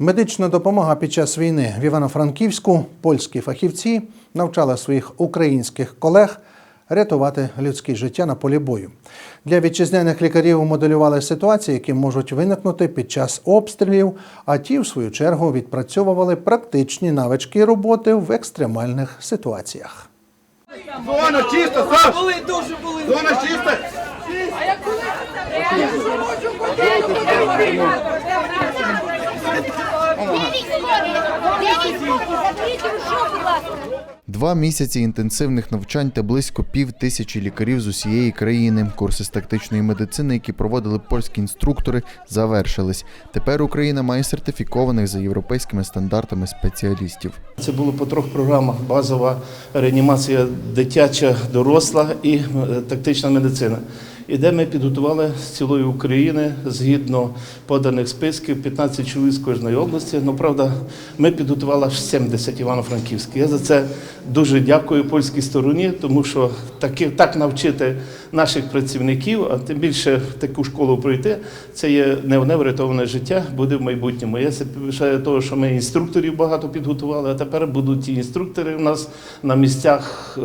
Медична допомога під час війни в Івано-Франківську польські фахівці навчали своїх українських колег рятувати людське життя на полі бою. Для вітчизняних лікарів моделювали ситуації, які можуть виникнути під час обстрілів, а ті, в свою чергу, відпрацьовували практичні навички роботи в екстремальних ситуаціях. Зона чиста, Саш! Були дуже були. Зона чиста! А коли? Я не можу Два місяці інтенсивних навчань та близько пів тисячі лікарів з усієї країни. Курси з тактичної медицини, які проводили польські інструктори, завершились. Тепер Україна має сертифікованих за європейськими стандартами спеціалістів. Це було по трьох програмах: базова реанімація дитяча, доросла і е, тактична медицина. І де ми підготували з цілої України згідно поданих списків 15 чоловік з кожної області. Ну правда, ми підготували аж 70 івано-франківських. Я за це дуже дякую польській стороні, тому що таки, так навчити наших працівників, а тим більше таку школу пройти, це є не врятоване життя, буде в майбутньому. Я пишаю того, що ми інструкторів багато підготували, а тепер будуть ті інструктори у нас на місцях, е,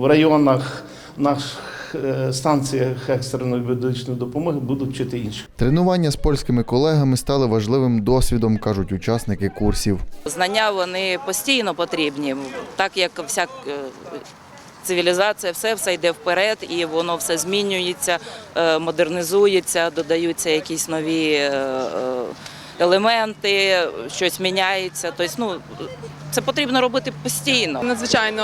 в районах, наших станціях екстреної медичної допомоги будуть вчити інших. Тренування з польськими колегами стали важливим досвідом, кажуть учасники курсів. Знання вони постійно потрібні, так як вся е, цивілізація, все, все йде вперед, і воно все змінюється, е, модернізується, додаються якісь нові е, е, елементи, щось міняється. Тобто, ну, це потрібно робити постійно. Надзвичайно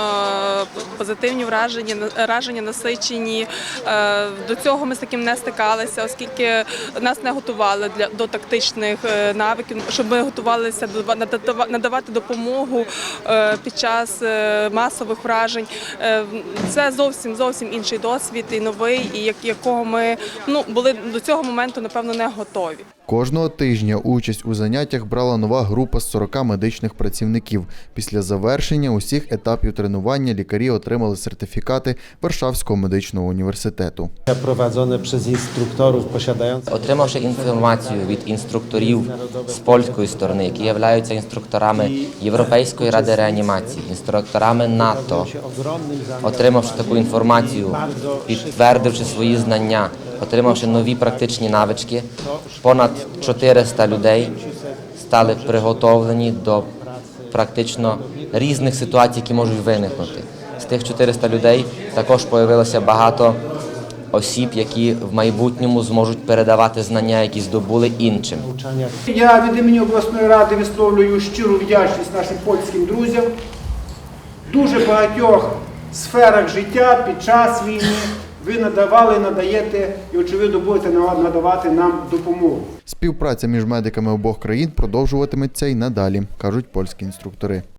позитивні враження, враження насичені. Е, До цього ми з таким не стикалися, оскільки нас не готували для до тактичних е, навиків, щоб ми готувалися до надава- надавати допомогу е, під час е, масових вражень. Е, Це зовсім зовсім інший досвід і новий, і як- якого ми ну були до цього моменту, напевно, не готові. Кожного тижня участь у заняттях брала нова група з 40 медичних працівників. Після завершення усіх етапів тренування лікарі отримали сертифікати Варшавського медичного університету. przez instruktorów posiadających Отримавши інформацію від інструкторів з польської сторони, які являються інструкторами Європейської ради реанімації, інструкторами НАТО, отримавши таку інформацію, підтвердивши свої знання, отримавши нові практичні навички, понад 400 людей стали приготовлені до практично різних ситуацій, які можуть виникнути. З тих 400 людей також появилося багато осіб, які в майбутньому зможуть передавати знання, які здобули іншим. Я від імені обласної ради висловлюю щиру вдячність нашим польським друзям. Дуже багатьох сферах життя під час війни ви надавали, надаєте і, очевидно, будете надавати нам допомогу. Співпраця між медиками обох країн продовжуватиметься й надалі, кажуть польські інструктори.